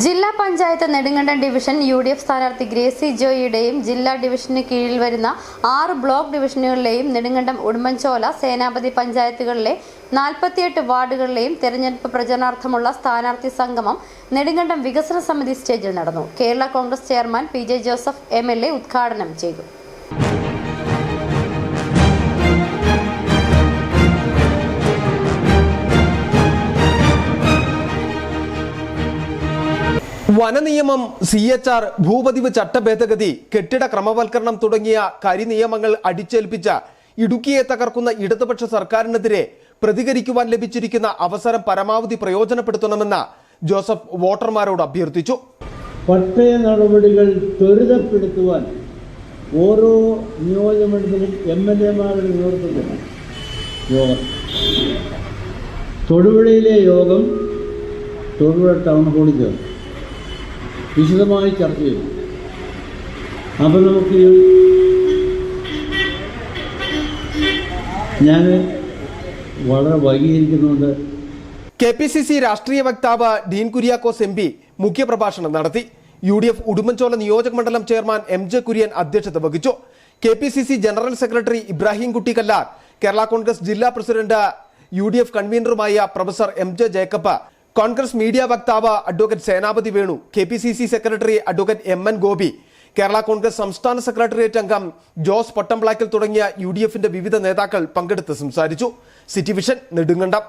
ജില്ലാ panchayat Nedumkandam division U D F സ്ഥാനാർത്ഥി ഗ്രേസി ജോയിയുടെയും ജില്ലാ ഡിവിഷന് കീഴിൽ വരുന്ന ആറ് ബ്ലോക്ക് ഡിവിഷനുകളിലെയും നെടുങ്കണ്ടം ഉടുമ്പൻചോല സേനാപതി പഞ്ചായത്തുകളിലെ നാൽപ്പത്തിയെട്ട് വാർഡുകളിലെയും തെരഞ്ഞെടുപ്പ് പ്രചരണാർത്ഥമുള്ള സ്ഥാനാർത്ഥി സംഗമം നെടുങ്കണ്ടം വികസന സമിതി സ്റ്റേജിൽ നടന്നു. Kerala Congress chairman P J Joseph M ഉദ്ഘാടനം ചെയ്തു. വനനിയമം സി എച്ച് ആർ ഭൂപതിവ് ചട്ടഭേദഗതി കെട്ടിട ക്രമവൽക്കരണം തുടങ്ങിയ കരിനിയമങ്ങൾ അടിച്ചേൽപ്പിച്ച ഇടുക്കിയെ തകർക്കുന്ന ഇടതുപക്ഷ സർക്കാരിനെതിരെ പ്രതികരിക്കുവാൻ ലഭിച്ചിരിക്കുന്ന അവസരം പരമാവധി പ്രയോജനപ്പെടുത്തണമെന്ന് ജോസഫ് വോട്ടർമാരോട് അഭ്യർത്ഥിച്ചു. പട്ടയ നടപടികൾ ത്വരിതപ്പെടുത്തുവാൻ ഓരോ നിയോജകമണ്ഡലത്തിലും എം എൽ എമാരുടെ നേതൃത്വത്തിൽ യോഗം. തൊടുപുഴയിലെ യോഗം തൊടുപുഴ ടൗൺ ഹാളിൽ ചേർന്നു. വിശദമായി ചർച്ച ചെയ്തു. അപ്പം നമുക്ക് ഞാൻ വളരെ വൈകിയിരിക്കുന്നുണ്ട് കെ പി സി സി രാഷ്ട്രീയ വക്താവ് ഡീൻ കുര്യാക്കോസ് എം പി മുഖ്യപ്രഭാഷണം നടത്തി. യു ഡി എഫ് ഉടുമ്പൻചോല നിയോജക മണ്ഡലം ചെയർമാൻ എം ജെ കുര്യൻ അധ്യക്ഷത വഹിച്ചു. K P C C general secretary Ibrahim Kutty Kallar Kerala Congress ജില്ലാ president U D F കൺവീനറുമായ professor M J Jacob Congress media വക്താവ് advocate Senapathy Venu K P C C secretary advocate M N Gopi Kerala Congress സംസ്ഥാന secretariat അംഗം ജോസ് പൊട്ടംപ്ലാക്കൽ തുടങ്ങിയ U D എഫിന്റെ വിവിധ നേതാക്കൾ പങ്കെടുത്ത് സംസാരിച്ചു. City vision Nedumkandam.